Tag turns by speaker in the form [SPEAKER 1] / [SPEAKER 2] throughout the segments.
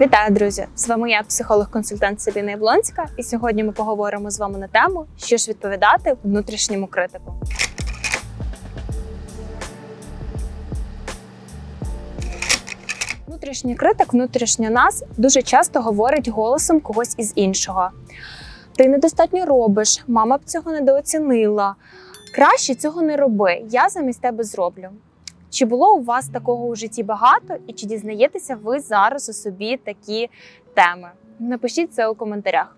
[SPEAKER 1] Вітаю, друзі! З вами я, психолог-консультант Сабіна Яблонська, і сьогодні ми поговоримо з вами на тему, що ж відповідати внутрішньому критику. Внутрішній критик, внутрішньо нас, дуже часто говорить голосом когось із іншого. Ти недостатньо робиш, мама б цього недооцінила. Краще цього не роби, я замість тебе зроблю. Чи було у вас такого у житті багато, і чи дізнаєтеся ви зараз у собі такі теми? Напишіть це у коментарях.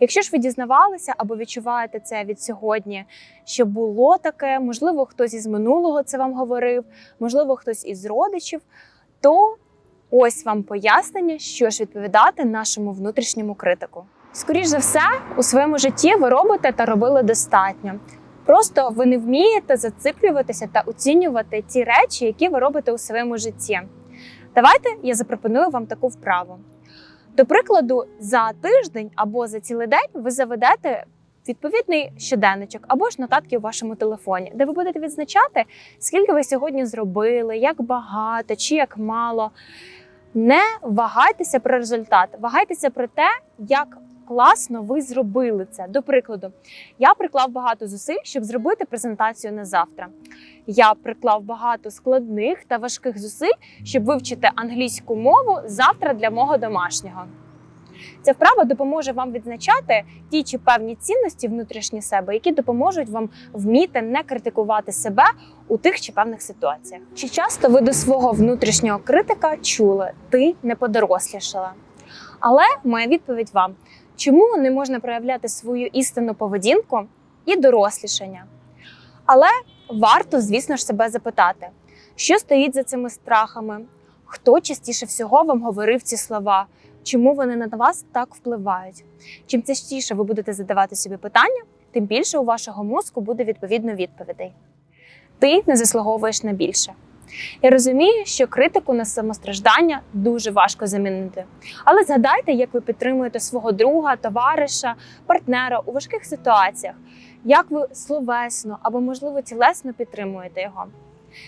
[SPEAKER 1] Якщо ж ви дізнавалися або відчуваєте це від сьогодні, що було таке, можливо, хтось із минулого це вам говорив, можливо, хтось із родичів, то ось вам пояснення, що ж відповідати нашому внутрішньому критику. Скоріш за все, у своєму житті ви робите та робили достатньо. Просто ви не вмієте зациклюватися та оцінювати ті речі, які ви робите у своєму житті. Давайте я запропоную вам таку вправу. До прикладу, за тиждень або за цілий день ви заведете відповідний щоденничок або ж нотатки у вашому телефоні, де ви будете відзначати, скільки ви сьогодні зробили, як багато чи як мало. Не вагайтеся про результат, вагайтеся про те, як класно ви зробили це. До прикладу, я приклав багато зусиль, щоб зробити презентацію на завтра. Я приклав багато складних та важких зусиль, щоб вивчити англійську мову завтра для мого домашнього. Ця вправа допоможе вам відзначати ті чи певні цінності внутрішні себе, які допоможуть вам вміти не критикувати себе у тих чи певних ситуаціях. Чи часто ви до свого внутрішнього критика чули ти не подорослішала? Але моя відповідь вам: чому не можна проявляти свою істинну поведінку і дорослішання? Але варто, звісно ж, себе запитати, що стоїть за цими страхами, хто частіше всього вам говорив ці слова, чому вони на вас так впливають. Чим частіше ви будете задавати собі питання, тим більше у вашого мозку буде відповідно відповідей. Ти не заслуговуєш на більше. Я розумію, що критику на самостраждання дуже важко замінити. Але згадайте, як ви підтримуєте свого друга, товариша, партнера у важких ситуаціях, як ви словесно або, можливо, тілесно підтримуєте його.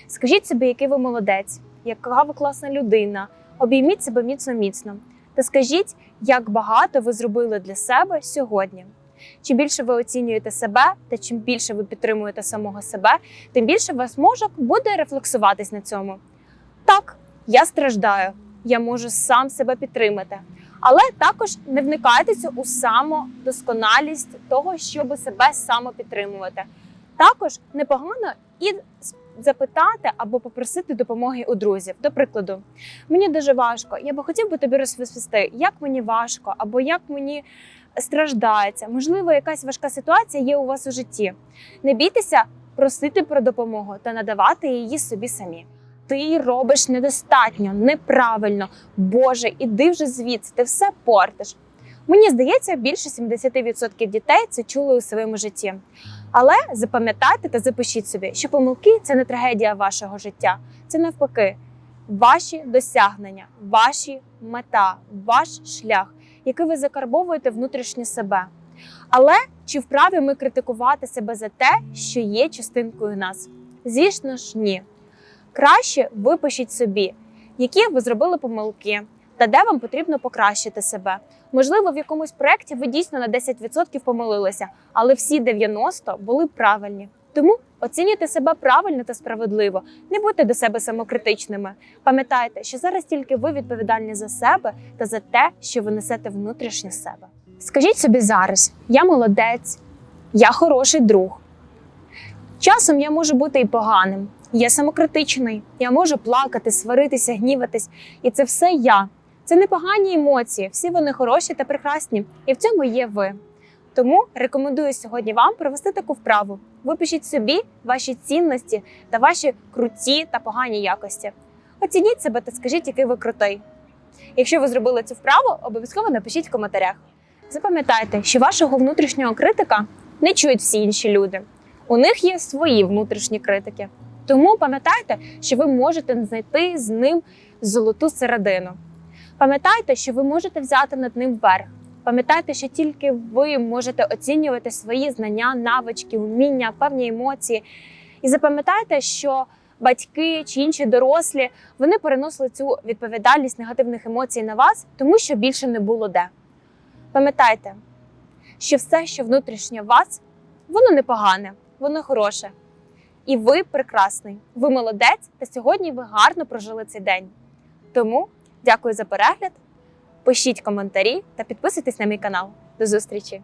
[SPEAKER 1] Скажіть собі, який ви молодець, яка ви класна людина, обійміть себе міцно міцно та скажіть, як багато ви зробили для себе сьогодні. Чим більше ви оцінюєте себе, та чим більше ви підтримуєте самого себе, тим більше ваш мозок буде рефлексуватись на цьому. Так, я страждаю, я можу сам себе підтримати. Але також не вникайтеся у самодосконалість того, щоб себе самопідтримувати. Також непогано і запитати або попросити допомоги у друзів. До прикладу, мені дуже важко, я би хотів би тобі розповісти, як мені важко, або як мені страждається. Можливо, якась важка ситуація є у вас у житті. Не бійтеся просити про допомогу та надавати її собі самі. Ти робиш недостатньо, неправильно. Боже, іди вже звідси, ти все портиш. Мені здається, більше 70% дітей це чули у своєму житті. Але запам'ятайте та запишіть собі, що помилки це не трагедія вашого життя, це навпаки, ваші досягнення, ваші мета, ваш шлях, який ви закарбовуєте внутрішнє себе. Але чи вправі ми критикувати себе за те, що є частинкою нас? Звісно ж, ні. Краще випишіть собі, які ви зробили помилки, та де вам потрібно покращити себе. Можливо, в якомусь проєкті ви дійсно на 10% помилилися, але всі 90% були правильні. Тому оцінюйте себе правильно та справедливо, не будьте до себе самокритичними. Пам'ятайте, що зараз тільки ви відповідальні за себе та за те, що ви несете внутрішнє себе. Скажіть собі зараз: я молодець, я хороший друг. Часом я можу бути і поганим. Я самокритичний, я можу плакати, сваритися, гніватись, і це все я. Це непогані емоції, всі вони хороші та прекрасні, і в цьому є ви. Тому рекомендую сьогодні вам провести таку вправу. Випишіть собі ваші цінності та ваші круті та погані якості. Оцініть себе та скажіть, який ви крутий. Якщо ви зробили цю вправу, обов'язково напишіть в коментарях. Запам'ятайте, що вашого внутрішнього критика не чують всі інші люди. У них є свої внутрішні критики. Тому пам'ятайте, що ви можете знайти з ним золоту середину. Пам'ятайте, що ви можете взяти над ним верх. Пам'ятайте, що тільки ви можете оцінювати свої знання, навички, вміння, певні емоції. І запам'ятайте, що батьки чи інші дорослі, вони переносили цю відповідальність негативних емоцій на вас, тому що більше не було де. Пам'ятайте, що все, що внутрішнє в вас, воно непогане, воно хороше. І ви прекрасний, ви молодець, та сьогодні ви гарно прожили цей день. Тому дякую за перегляд. Пишіть коментарі та підписуйтесь на мій канал. До зустрічі!